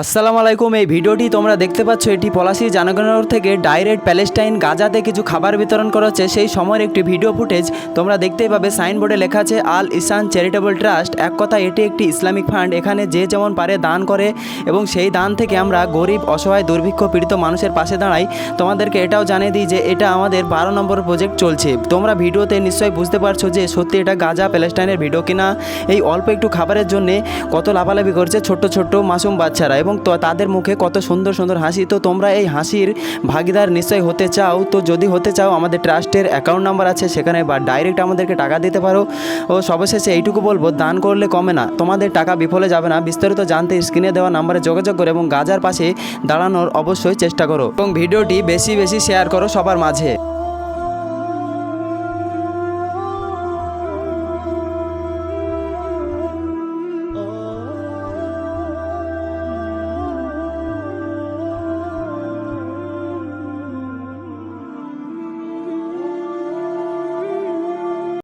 আসসালামু আলাইকুম, এই ভিডিওটি তোমরা দেখতে পাচ্ছ, এটি পলাশি জানাগনগর থেকে ডাইরেক্ট প্যালেস্টাইন গাজাতে কিছু খাবার বিতরণ করা হচ্ছে। সেই সময়ের একটি ভিডিও ফুটেজ তোমরা দেখতেই পাবে, সাইনবোর্ডে লেখা আছে, আল ইসান চ্যারিটেবল ট্রাস্ট, এক কথা এটি একটি ইসলামিক ফান্ড, এখানে যে যেমন পারে দান করে এবং সেই দান থেকে আমরা গরিব, অসহায়, দুর্ভিক্ষ, পীড়িত মানুষের পাশে দাঁড়াই। তোমাদেরকে এটাও জানিয়ে দিই যে এটা আমাদের বারো নম্বর প্রজেক্ট চলছে। তোমরা ভিডিওতে নিশ্চয়ই বুঝতে পারছ যে সত্যি এটা গাজা প্যালেস্টাইনের ভিডিও কিনা। এই অল্প একটু খাবারের জন্যে কত লাভালাভি করছে ছোট্ট ছোট্ট মাসুম বাচ্চারা। এবং তো তাদের মুখে কত সুন্দর সুন্দর হাসি। তো তোমরা এই হাসির ভাগিদার নিশ্চয়ই হতে চাও। তো যদি হতে চাও, আমাদের ট্রাস্টের অ্যাকাউন্ট নাম্বার আছে, সেখানে বা ডাইরেক্ট আমাদেরকে টাকা দিতে পারো। ও সবশেষে এইটুকু বলব, দান করলে কমে না। তোমাদের টাকা বিফলে যাবে না। বিস্তারিত জানতে স্ক্রিনে দেওয়া নাম্বারে যোগাযোগ করো এবং গাজার পাশে দাঁড়ানোর অবশ্যই চেষ্টা করো। এবং ভিডিওটি বেশি বেশি শেয়ার করো সবার মাঝে।